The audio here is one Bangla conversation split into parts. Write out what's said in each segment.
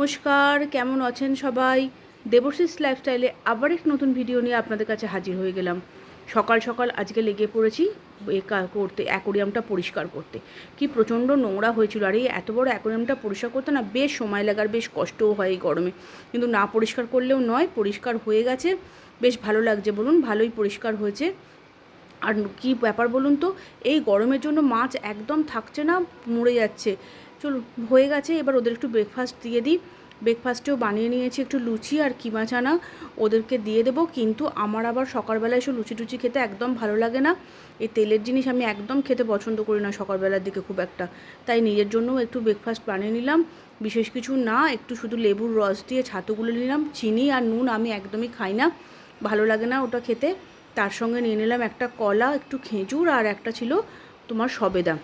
নমস্কার, কেমন আছেন সবাই? দেবশিস লাইফস্টাইলে আবার এক নতুন ভিডিও নিয়ে আপনাদের কাছে হাজির হয়ে গেলাম। সকাল সকাল আজকে লেগে পড়েছি করতে অ্যাকোরিয়ামটা পরিষ্কার করতে। কি প্রচণ্ড নোংরা হয়েছিল। আর এই এত বড় অ্যাকোরিয়ামটা পরিষ্কার করতে না বেশ সময় লাগার, বেশ কষ্টও হয় এই গরমে। কিন্তু না পরিষ্কার করলেও নয়, পরিষ্কার হয়ে গেছে। বেশ ভালো লাগছে বলুন, ভালোই পরিষ্কার হয়েছে। আর কি ব্যাপার বলুন তো, এই গরমের জন্য মাছ একদম থাকছে না, মরে যাচ্ছে। চলুন হয়ে গেছে। এবার ওদের একটু ব্রেকফাস্ট দিয়ে দিই। ব্রেকফাস্টেও বানিয়ে নিয়েছি একটু লুচি আর কিমা চানা। ওদেরকে দিয়ে দেবো, কিন্তু আমার আবার সকালবেলায় এসে লুচি টুচি খেতে একদম ভালো লাগে না। এই তেলের জিনিস আমি একদম খেতে পছন্দ করি না সকালবেলার দিকে খুব একটা। তাই নিজের জন্যও একটু ব্রেকফাস্ট বানিয়ে নিলাম। বিশেষ কিছু না, একটু শুধু লেবুর রস দিয়ে ছাতুগুলো নিলাম। চিনি আর নুন আমি একদমই খাই না। ভালো লাগে না ওটা খেতে। তার সঙ্গে নিয়ে নিলাম একটা কলা, একটু খেজুর আর একটা ছিল তোমার সবেদা।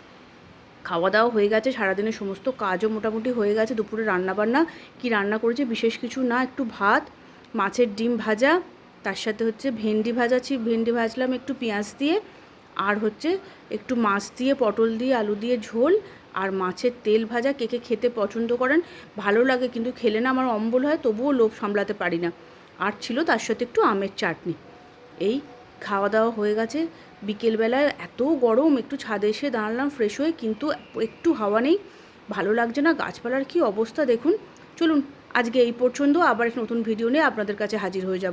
খাওয়া দাওয়া হয়ে গেছে, সারাদিনের সমস্ত কাজও মোটামুটি হয়ে গেছে, দুপুরে রান্না বান্না কি রান্না করেছে বিশেষ কিছু না, একটু ভাত, মাছের ডিম ভাজা, তার সাথে হচ্ছে ভেন্ডি ভাজা ছি, ভেন্ডি ভাজলাম একটু পেঁয়াজ দিয়ে, আর হচ্ছে একটু মাছ দিয়ে, পটল দিয়ে, আলু দিয়ে ঝোল, আর মাছের তেল ভাজা, কে কে খেতে পছন্দ করেন, ভালো লাগে কিন্তু খেলে না আমার অম্বল হয়, তবুও লোভ সামলাতে পারি না, আর ছিল তার সাথে একটু আমের চাটনি, এই খাওয়া দাওয়া হয়ে গেছে। বিকেলবেলায় এত গরম, একটু ছাদে এসে দাঁড়ালাম ফ্রেশ হয়ে, কিন্তু একটু হাওয়া নেই, ভালো লাগছে না, গাছপালার কি অবস্থা দেখুন। চলুন, আজকে এই পর্যন্ত আবার নতুন ভিডিও নিয়ে আপনাদের কাছে হাজির হয়ে যাব।